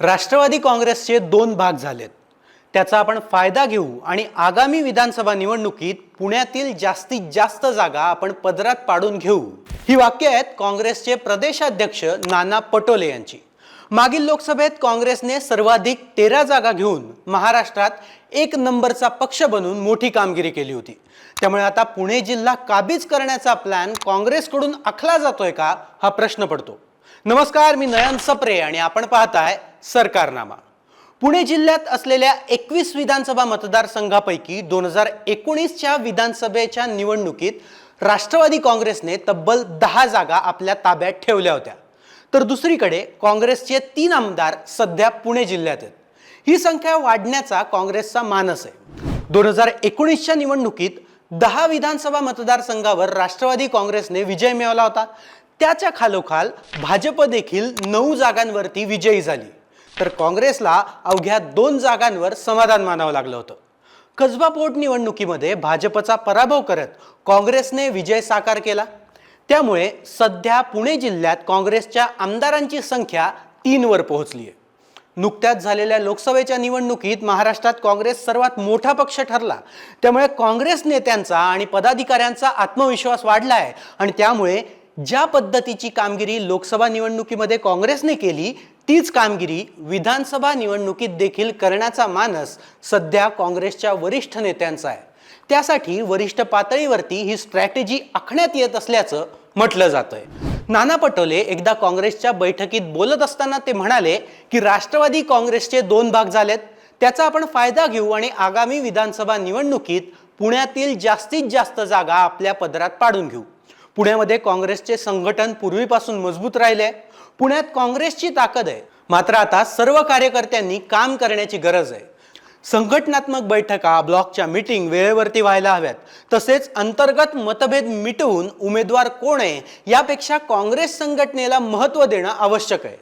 राष्ट्रवादी काँग्रेसचे दोन भाग झालेत. त्याचा आपण फायदा घेऊ आणि आगामी विधानसभा निवडणुकीत पुण्यातील जास्तीत जास्त जागा आपण पदरात पाडून घेऊ. ही वाक्य आहेत काँग्रेसचे प्रदेशाध्यक्ष नाना पटोले यांची. मागील लोकसभेत काँग्रेसने सर्वाधिक तेरा जागा घेऊन महाराष्ट्रात एक नंबरचा पक्ष बनून मोठी कामगिरी केली होती. त्यामुळे आता पुणे जिल्हा काबीज करण्याचा प्लॅन काँग्रेसकडून आखला जातोय का हा प्रश्न पडतो. नमस्कार मी नयन सप्रे आणि आपण पाहताय सरकारनामा. पुणे जिल्ह्यात असलेल्या एकवीस विधानसभा मतदारसंघापैकी दोन हजार एकोणीसच्या विधानसभेच्या निवडणुकीत राष्ट्रवादी काँग्रेसने तब्बल दहा जागा आपल्या ताब्यात ठेवल्या होत्या. तर दुसरीकडे काँग्रेसचे तीन आमदार सध्या पुणे जिल्ह्यात आहेत. ही संख्या वाढण्याचा काँग्रेसचा मानस आहे. दोन हजार एकोणीसच्या निवडणुकीत दहा विधानसभा मतदारसंघावर राष्ट्रवादी काँग्रेसने विजय मिळवला होता. त्याच्या खालोखाल भाजप देखील नऊ जागांवरती विजयी झाली. तर काँग्रेसला अवघ्या दोन जागांवर समाधान मानावं लागलं होतं. कसबा पोटनिवडणुकीमध्ये भाजपचा पराभव करत काँग्रेसने विजय साकार केला. त्यामुळे सध्या पुणे जिल्ह्यात काँग्रेसच्या आमदारांची संख्या तीनवर पोहोचली आहे. नुकत्याच झालेल्या लोकसभेच्या निवडणुकीत महाराष्ट्रात काँग्रेस सर्वात मोठा पक्ष ठरला. त्यामुळे काँग्रेस नेत्यांचा आणि पदाधिकाऱ्यांचा आत्मविश्वास वाढला आहे आणि त्यामुळे ज्या पद्धतीची कामगिरी लोकसभा निवडणुकीमध्ये काँग्रेसने केली तीच कामगिरी विधानसभा निवडणुकीत देखील करण्याचा मानस सध्या काँग्रेसच्या वरिष्ठ नेत्यांचा आहे. त्यासाठी वरिष्ठ पातळीवरती ही स्ट्रॅटेजी आखण्यात येत असल्याचं म्हटलं जातंय. नाना पटोले एकदा काँग्रेसच्या बैठकीत बोलत असताना ते म्हणाले की राष्ट्रवादी काँग्रेसचे दोन भाग झालेत. त्याचा आपण फायदा घेऊ आणि आगामी विधानसभा निवडणुकीत पुण्यातील जास्तीत जास्त जागा आपल्या पदरात पाडून घेऊ. पुण्यामध्ये काँग्रेसचे संघटन पूर्वीपासून मजबूत राहिले आहे. पुण्यात काँग्रेसची ताकद आहे. मात्र आता सर्व कार्यकर्त्यांनी काम करण्याची गरज आहे. संघटनात्मक बैठका ब्लॉकच्या मीटिंग वेळेवरती व्हायला हव्यात. तसेच अंतर्गत मतभेद मिटवून उमेदवार कोण आहे यापेक्षा काँग्रेस संघटनेला महत्त्व देणं आवश्यक आहे.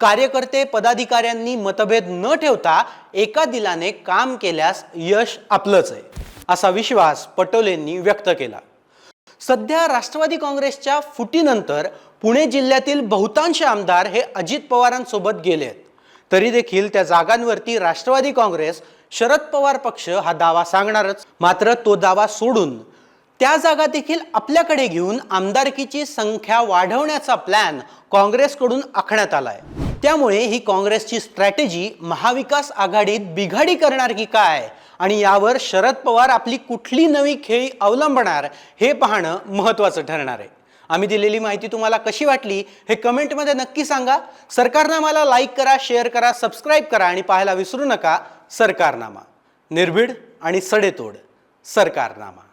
कार्यकर्ते पदाधिकाऱ्यांनी मतभेद न ठेवता एका दिलाने काम केल्यास यश आपलंच आहे असा विश्वास पटोलेंनी व्यक्त केला. सध्या राष्ट्रवादी काँग्रेसच्या फुटीनंतर पुणे जिल्ह्यातील बहुतांश आमदार हे अजित पवारांसोबत गेले आहेत तरी देखील त्या जागांवरती राष्ट्रवादी काँग्रेस शरद पवार पक्ष हा दावा सांगणारच. मात्र तो दावा सोडून त्या जागा देखील आपल्याकडे घेऊन आमदारकीची संख्या वाढवण्याचा प्लॅन काँग्रेसकडून आखण्यात आलाय. त्यामुळे ही काँग्रेसची स्ट्रॅटेजी महाविकास आघाडीत बिघाडी करणार की काय? आणि यावर शरद पवार आपली कुठली नवी खेळी अवलंबणार हे पाहणं महत्त्वाचं ठरणार आहे. आम्ही दिलेली माहिती तुम्हाला कशी वाटली हे कमेंटमध्ये नक्की सांगा. सरकारनामाला लाईक करा शेअर करा सबस्क्राईब करा आणि पाहायला विसरू नका सरकारनामा. निर्भीड आणि सडेतोड सरकारनामा.